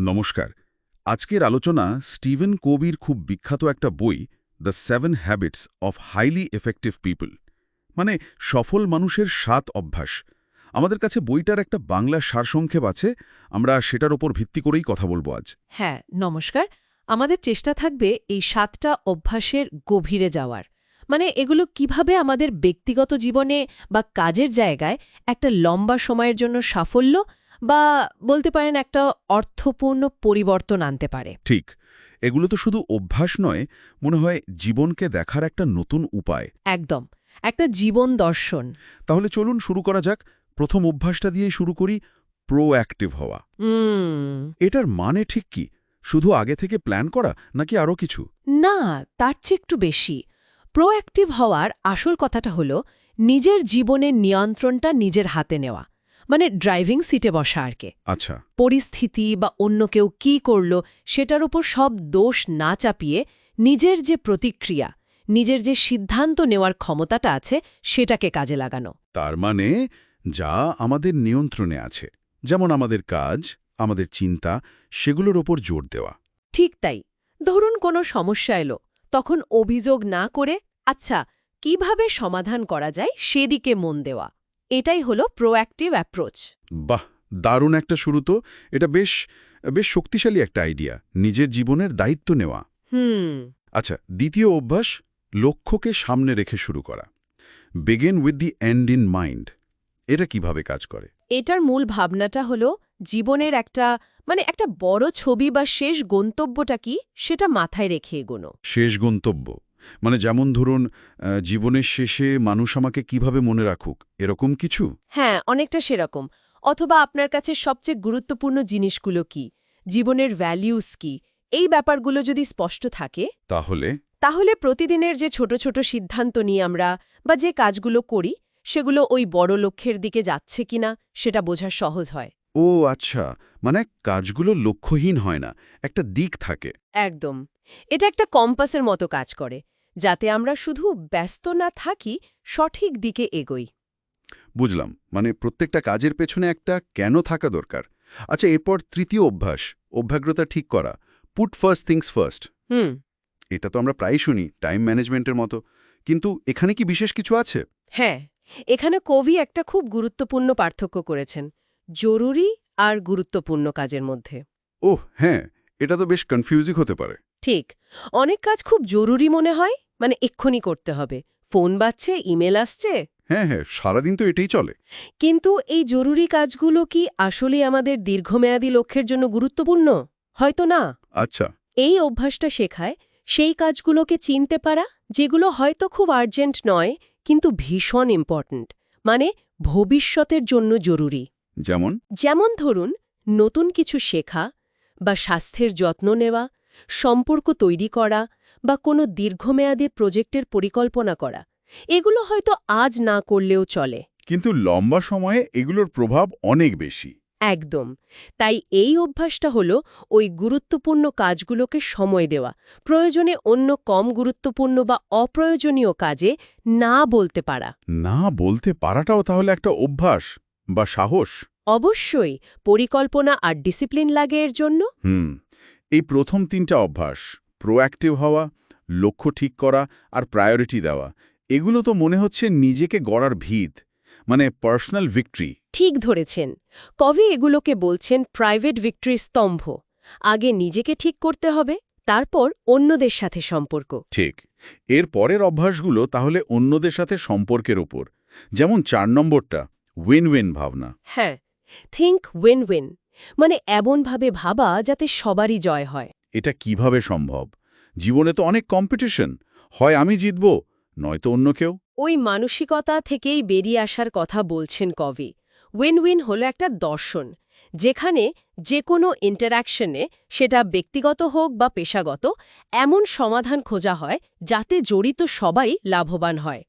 নমস্কার। আজকের আলোচনা স্টিভেন কোবির খুব বিখ্যাত একটা বই, the seven habits of highly effective people. মানে সফল মানুষের সাত অভ্যাস। আমাদের কাছে বইটার একটা বাংলা সারসংক্ষেপ আছে, আমরা সেটার ওপর ভিত্তি করেই কথা বলব আজ। হ্যাঁ নমস্কার। আমাদের চেষ্টা থাকবে এই সাতটা অভ্যাসের গভীরে যাওয়ার। মানে এগুলো কীভাবে আমাদের ব্যক্তিগত জীবনে বা কাজের জায়গায় একটা লম্বা সময়ের জন্য সাফল্য বা বলতে পারেন একটা অর্থপূর্ণ পরিবর্তন আনতে পারে। ঠিক। এগুলো তো শুধু অভ্যাস নয় মনে হয় জীবনকে দেখার একটা নতুন উপায়। একদম। একটা জীবন দর্শন। তাহলে চলুন শুরু করা যাক। প্রথম অভ্যাসটা দিয়েই শুরু করি প্রোঅ্যাক্টিভ হওয়া। এটার মানে ঠিক কি? শুধু আগে থেকে প্ল্যান করা নাকি আরও কিছু? না তার চেয়ে একটু বেশি। প্রোঅ্যাক্টিভ হওয়ার আসল কথাটা হলো নিজের জীবনের নিয়ন্ত্রণটা নিজের হাতে নেওয়া। মানে ড্রাইভিং সিটে বসা আর কে। আচ্ছা। পরিস্থিতি বা অন্য কেউ কি করল সেটার উপর সব দোষ না চাপিয়ে নিজের যে প্রতিক্রিয়া নিজের যে সিদ্ধান্ত নেওয়ার ক্ষমতাটা আছে সেটাকে কাজে লাগানো। তার মানে যা আমাদের নিয়ন্ত্রণে আছে যেমন আমাদের কাজ আমাদের চিন্তা সেগুলোর ওপর জোর দেওয়া। ঠিক তাই। ধরুন কোনো সমস্যা এলো তখন অভিযোগ না করে আচ্ছা কীভাবে সমাধান করা যায় সেদিকে মন দেওয়া। এটাই হলো প্রোঅ্যাক্টিভ অ্যাপ্রোচ বাহ দারুণ একটা শুরু তো। এটা বেশ বেশ শক্তিশালী একটা আইডিয়া নিজের জীবনের দায়িত্ব নেওয়া। হুম। আচ্ছা দ্বিতীয় অভ্যাস লক্ষ্যকে সামনে রেখে শুরু করা। Begin with the end in mind এটা কীভাবে কাজ করে? এটার মূল ভাবনাটা হলো জীবনের একটা মানে একটা বড় ছবি বা শেষ গন্তব্যটা কি সেটা মাথায় রেখে এগোনো। শেষ গন্তব্য। মানে যেমন ধরুন জীবনের শেষে মানুষ আমাকে কীভাবে মনে রাখুক এরকম কিছু? হ্যাঁ অনেকটা সেরকম। অথবা আপনার কাছে সবচেয়ে গুরুত্বপূর্ণ জিনিসগুলো কি? জীবনের ভ্যালিউস কি? এই ব্যাপারগুলো যদি স্পষ্ট থাকে তাহলে? তাহলে প্রতিদিনের যে ছোট ছোট সিদ্ধান্ত নিয়ে আমরা বা যে কাজগুলো করি সেগুলো ওই বড় লক্ষ্যের দিকে যাচ্ছে কিনা সেটা বোঝা সহজ হয়। ও আচ্ছা। মানে কাজগুলো লক্ষ্যহীন হয় না একটা দিক থাকে। একদম। এটা একটা কম্পাসের মতো কাজ করে। যাতে আমরা শুধু ব্যস্ত না থাকি সঠিক দিকে এগোই। বুঝলাম মানে প্রত্যেকটা কাজের পেছনে একটা কেন থাকা দরকার। আচ্ছা এরপর তৃতীয় অভ্যাস অভ্যাগ্রতা ঠিক করা পুট ফার্স্ট থিংস ফার্স্ট হুম। এটা তো আমরা প্রায় শুনি টাইম ম্যানেজমেন্টের মতো। কিন্তু এখানে কি বিশেষ কিছু আছে? হ্যাঁ এখানে কবি একটা খুব গুরুত্বপূর্ণ পার্থক্য করেছেন জরুরি আর গুরুত্বপূর্ণ কাজের মধ্যে। ওহ হ্যাঁ এটা তো বেশ কনফিউজিং হতে পারে। ঠিক। অনেক কাজ খুব জরুরি মনে হয় মানে এক্ষুনি করতে হবে। ফোন বাজছে ইমেল আসছে। হ্যাঁ হ্যাঁ সারাদিন তো এটাই চলে। কিন্তু এই জরুরি কাজগুলো কি আসলে আমাদের দীর্ঘমেয়াদী লক্ষ্যের জন্য গুরুত্বপূর্ণ? হয়তো না। আচ্ছা। এই অভ্যাসটা শেখায় সেই কাজগুলোকে চিনতে পারা যেগুলো হয়তো খুব আর্জেন্ট নয় কিন্তু ভীষণ ইম্পর্ট্যান্ট মানে ভবিষ্যতের জন্য জরুরি। যেমন? যেমন ধরুন নতুন কিছু শেখা বা স্বাস্থ্যের যত্ন নেওয়া সম্পর্ক তৈরি করা বা কোনো দীর্ঘমেয়াদী প্রজেক্টের পরিকল্পনা করা। এগুলো হয়তো আজ না করলেও চলে। কিন্তু লম্বা সময়ে এগুলোর প্রভাব অনেক বেশি। একদম। তাই এই অভ্যাসটা হলো ওই গুরুত্বপূর্ণ কাজগুলোকে সময় দেওয়া। প্রয়োজনে অন্য কম গুরুত্বপূর্ণ বা অপ্রয়োজনীয় কাজে না বলতে পারা। না বলতে পারাটাও তাহলে একটা অভ্যাস বা সাহস? অবশ্যই। পরিকল্পনা আর ডিসিপ্লিন লাগে এর জন্য। হুম। এই প্রথম তিনটা অভ্যাস প্রোঅ্যাক্টিভ হওয়া লক্ষ্য ঠিক করা আর প্রায়োরিটি দেওয়া এগুলো তো মনে হচ্ছে নিজেকে গড়ার ভিত মানে পার্সোনাল ভিক্টরি ঠিক ধরেছেন। কবি এগুলোকে বলছেন প্রাইভেট ভিক্টরি স্তম্ভ? আগে নিজেকে ঠিক করতে হবে তারপর অন্যদের সাথে সম্পর্ক। ঠিক। এর পরের অভ্যাসগুলো তাহলে অন্যদের সাথে সম্পর্কের ওপর যেমন চার নম্বরটা উইন উইন ভাবনা। হ্যাঁ থিঙ্ক উইন উইন মানে এমনভাবে ভাবা যাতে সবারই জয় হয়। এটা কীভাবে সম্ভব? জীবনে তো অনেক কম্পিটিশন হয় আমি জিতব নয়তো অন্য কেউ। ওই মানসিকতা থেকেই বেরিয়ে আসার কথা বলছেন কবি। উইন উইন হলো একটা দর্শন যেখানে যে কোনো ইন্টারাকশনে সেটা ব্যক্তিগত হোক বা পেশাগত এমন সমাধান খোঁজা হয় যাতে জড়িত সবাই লাভবান হয়।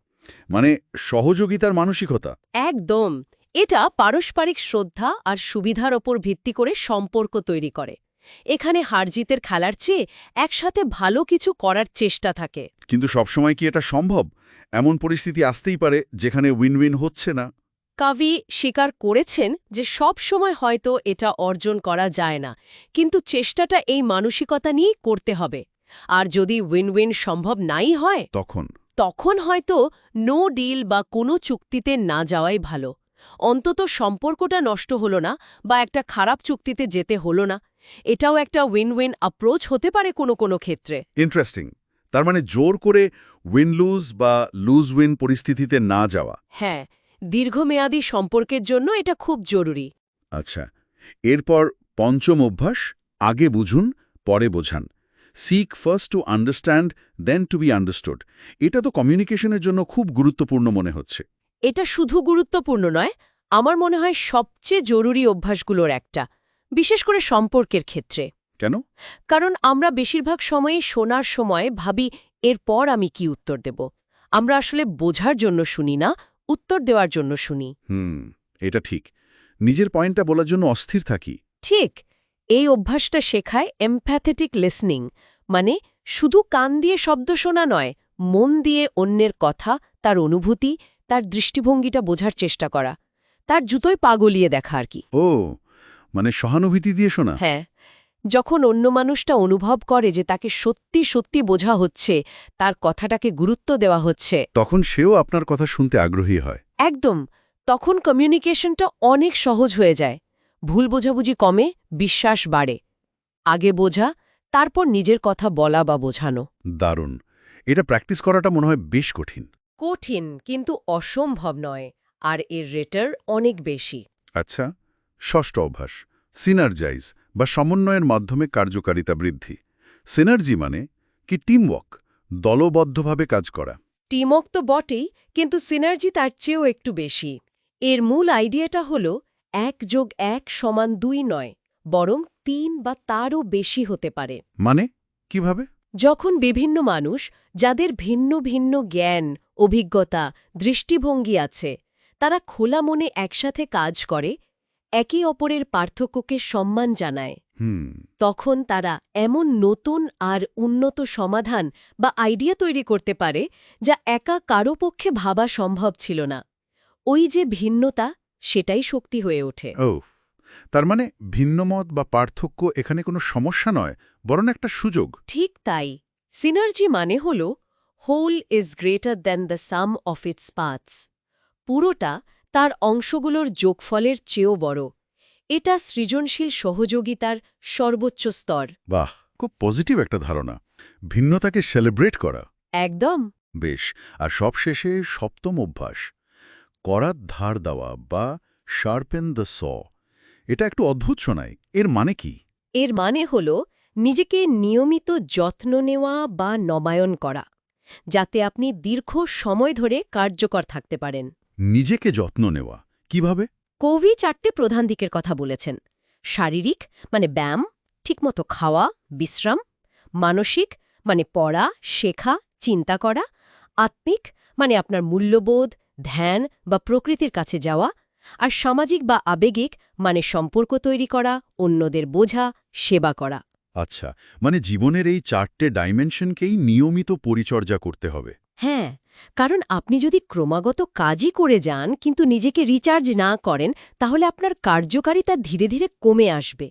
মানে সহযোগিতার মানসিকতা। একদম। এটা পারস্পরিক শ্রদ্ধা আর সুবিধার ওপর ভিত্তি করে সম্পর্ক তৈরি করে। এখানে হারজিতের খেলার চেয়ে একসাথে ভালো কিছু করার চেষ্টা থাকে। কিন্তু সবসময় কি এটা সম্ভব? এমন পরিস্থিতি আসতেই পারে যেখানে উইন উইন হচ্ছে না। কাভি স্বীকার করেছেন যে সব সময় হয়তো এটা অর্জন করা যায় না কিন্তু চেষ্টাটা এই মানসিকতা নিয়েই করতে হবে। আর যদি উইন উইন সম্ভব নাই হয় তখন। তখন হয়তো নো ডিল বা কোনো চুক্তিতে না যাওয়াই ভালো। অন্তত সম্পর্কটা নষ্ট হলো না বা একটা খারাপ চুক্তিতে যেতে হলো না। এটাও একটা উইন উইন অ্যাপ্রোচ হতে পারে কোনো কোনো ক্ষেত্রে। ইন্টারেস্টিং তার মানে জোর করে উইন লুজ বা লুজ উইন পরিস্থিতিতে না যাওয়া। হ্যাঁ দীর্ঘমেয়াদী সম্পর্কের জন্য এটা খুব জরুরি। আচ্ছা এরপর পঞ্চম অভ্যাস আগে বুঝুন পরে বোঝান। Seek first to understand then to be understood এটা তো কমিউনিকেশনের জন্য খুব গুরুত্বপূর্ণ মনে হচ্ছে। এটা শুধু গুরুত্বপূর্ণ নয় আমার মনে হয় সবচেয়ে জরুরি অভ্যাসগুলোর একটা বিশেষ করে সম্পর্কের ক্ষেত্রে। কেন? কারণ আমরা বেশিরভাগ সময়ই শোনার সময় ভাবি এরপর আমি কি উত্তর দেব? আমরা আসলে বোঝার জন্য শুনি না উত্তর দেওয়ার জন্য শুনি। হুম এটা ঠিক। নিজের পয়েন্টটা বলার জন্য অস্থির থাকি। ঠিক এই অভ্যাসটা শেখায় এমপ্যাথেটিক লিসনিং মানে শুধু কান দিয়ে শব্দ শোনা নয় মন দিয়ে অন্যের কথা তার অনুভূতি তার দৃষ্টিভঙ্গিটা বোঝার চেষ্টা করা। তার জুতোয় পা গলিয়ে দেখা আর কি। ও মানে সহানুভূতি দিয়ে শোনা? হ্যাঁ। যখন অন্য মানুষটা অনুভব করে যে তাকে সত্যি সত্যি বোঝা হচ্ছে তার কথাটাকে গুরুত্ব দেওয়া হচ্ছে। তখন সেও আপনার কথা শুনতে আগ্রহী হয়। একদম। তখন কমিউনিকেশনটা অনেক সহজ হয়ে যায়। ভুল বোঝাবুঝি কমে বিশ্বাস বাড়ে। আগে বোঝা তারপর নিজের কথা বলা বা বোঝানো। দারুণ। এটা প্র্যাকটিস করাটা মনে হয় বেশ কঠিন। কঠিন কিন্তু অসম্ভব নয় আর এর রেটার অনেক বেশি। আচ্ছা ষষ্ঠ অভ্যাস সিনার্জাইজ বা সমন্বয়ের মাধ্যমে কার্যকারিতা বৃদ্ধি। সিনার্জি মানে কি টিমওয়ার্ক দলবদ্ধভাবে কাজ করা। টিমক তো বটেই কিন্তু সিনার্জি তার চেয়েও একটু বেশি। এর মূল আইডিয়াটা হল এক যোগ এক সমান দুই নয় বরং তিন বা তারও বেশি হতে পারে। মানে কীভাবে? যখন বিভিন্ন মানুষ যাদের ভিন্ন ভিন্ন জ্ঞান অভিজ্ঞতা দৃষ্টিভঙ্গি আছে তারা খোলা মনে একসাথে কাজ করে একে অপরের পার্থক্যকে সম্মান জানায়। তখন তারা এমন নতুন আর উন্নত সমাধান বা আইডিয়া তৈরি করতে পারে যা একা কারও পক্ষে ভাবা সম্ভব ছিল না। ওই যে ভিন্নতা সেটাই শক্তি হয়ে ওঠে। তার মানে ভিন্নমত বা পার্থক্য এখানে কোনো সমস্যা নয় বরং একটা সুযোগ। ঠিক তাই। সিনার্জি মানে হল whole is greater than the sum of its parts পুরোটা তার অংশগুলোর যোগফলের চেয়েও বড়। এটা সৃজনশীল সহযোগিতার সর্বোচ্চ স্তর। বাহ খুব পজিটিভ একটা ধারণা। ভিন্নতাকে সেলিব্রেট করা। একদম। বেশ আর সবশেষে সপ্তম অভ্যাস। করাত ধার দেওয়া বা শার্পেন দ্য স এটা একটু অদ্ভুত শোনায়। এর মানে কি? এর মানে হল নিজেকে নিয়মিত যত্ন নেওয়া বা নবায়ন করা যাতে আপনি দীর্ঘ সময় ধরে কার্যকর থাকতে পারেন। নিজেকে যত্ন নেওয়া। কীভাবে? কবি চারটে প্রধান দিকের কথা বলেছেন। শারীরিক মানে ব্যায়াম ঠিকমতো খাওয়া বিশ্রাম মানসিক মানে পড়া শেখা চিন্তা করা আত্মিক মানে আপনার মূল্যবোধ ধ্যান বা প্রকৃতির কাছে যাওয়া আর সামাজিক বা আবেগিক মানে সম্পর্ক তৈরি করা অন্যদের বোঝা সেবা করা। আচ্ছা মানে জীবনের এই চারটে ডাইমেনশনকেই নিয়মিত পরিচর্যা করতে হবে। হ্যাঁ কারণ আপনি যদি ক্রমাগত কাজই করে যান কিন্তু নিজেকে রিচার্জ না করেন তাহলে আপনার কার্যকারিতা ধীরে ধীরে কমে আসবে।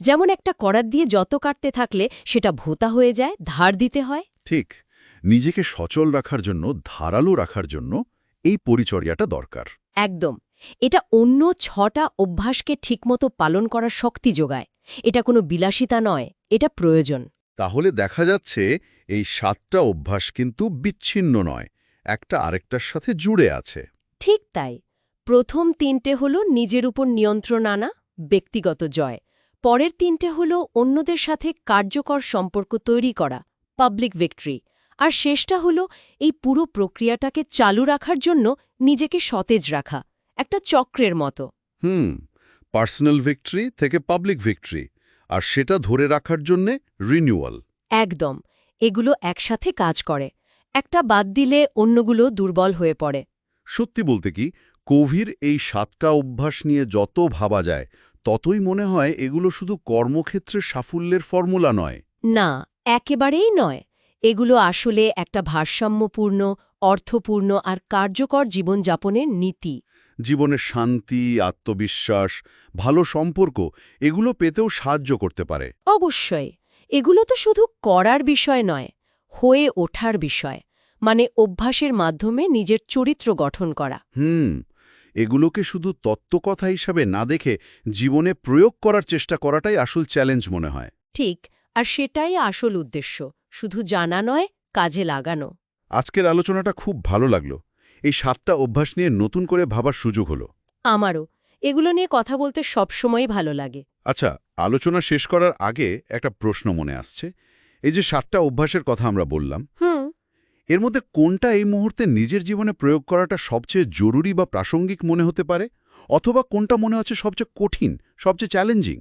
যেমন একটা করাত দিয়ে যত কাটতে থাকলে সেটা ভোতা হয়ে যায় ধার দিতে হয়। ঠিক নিজেকে সচল রাখার জন্য ধারালো রাখার জন্য এই পরিচর্যাটা দরকার। একদম এটা অন্য ছটা অভ্যাসকে ঠিকমতো পালন করার শক্তি যোগায়। এটা কোনো বিলাসিতা নয় এটা প্রয়োজন। তাহলে দেখা যাচ্ছে এই সাতটা অভ্যাস কিন্তু বিচ্ছিন্ন নয় একটা আরেকটার সাথে জুড়ে আছে। ঠিক তাই। প্রথম তিনটে হল নিজের উপর নিয়ন্ত্রণ আনা ব্যক্তিগত জয়। পরের তিনটে হল অন্যদের সাথে কার্যকর সম্পর্ক তৈরি করা পাবলিক ভিক্টরি আর শেষটা হল এই পুরো প্রক্রিয়াটাকে চালু রাখার জন্য নিজেকে সতেজ রাখা। একটা চক্রের মতো। হুম পার্সোনাল ভিক্টরি থেকে পাবলিক ভিক্টরি আর সেটা ধরে রাখার জন্যে রিনিউয়াল। একদম এগুলো একসাথে কাজ করে। একটা বাদ দিলে অন্যগুলো দুর্বল হয়ে পড়ে। সত্যি বলতে কি কোভির এই সাতটা অভ্যাস নিয়ে যত ভাবা যায় ততই মনে হয় এগুলো শুধু কর্মক্ষেত্রের সাফল্যের ফর্মুলা নয়। না একেবারেই নয়। এগুলো আসলে একটা ভারসাম্যপূর্ণ অর্থপূর্ণ আর কার্যকর জীবনযাপনের নীতি। জীবনের শান্তি আত্মবিশ্বাস ভালো সম্পর্ক এগুলো পেতেও সাহায্য করতে পারে। অবশ্যই। এগুলো তো শুধু করার বিষয় নয় হয়ে ওঠার বিষয় মানে অভ্যাসের মাধ্যমে নিজের চরিত্র গঠন করা। হুম এগুলোকে শুধু তত্ত্বকথা হিসাবে না দেখে জীবনে প্রয়োগ করার চেষ্টা করাটাই আসল চ্যালেঞ্জ মনে হয়। ঠিক আর সেটাই আসল উদ্দেশ্য শুধু জানা নয় কাজে লাগানো। আজকের আলোচনাটা খুব ভালো লাগল। এই সাতটা অভ্যাস নিয়ে নতুন করে ভাবার সুযোগ হলো। আমারও। এগুলো নিয়ে কথা বলতে সবসময়ই ভালো লাগে। আচ্ছা আলোচনা শেষ করার আগে একটা প্রশ্ন মনে আসছে। এই যে সাতটা অভ্যাসের কথা আমরা বললাম হুম। এর মধ্যে কোনটা এই মুহূর্তে নিজের জীবনে প্রয়োগ করাটা সবচেয়ে জরুরি বা প্রাসঙ্গিক মনে হতে পারে? অথবা কোনটা মনে হচ্ছে সবচেয়ে কঠিন সবচেয়ে চ্যালেঞ্জিং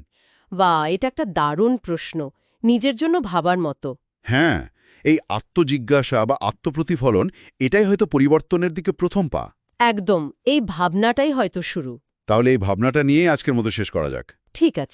বা এটা একটা দারুণ প্রশ্ন। নিজের জন্য ভাবার মতো। হ্যাঁ। এই আত্মজিজ্ঞাসা বা আত্মপ্রতিফলন এটাই হয়তো পরিবর্তনের দিকে প্রথম পা। একদম এই ভাবনাটাই হয়তো শুরু। তাহলে এই ভাবনাটা নিয়েই আজকের মতো শেষ করা যাক। ঠিক আছে।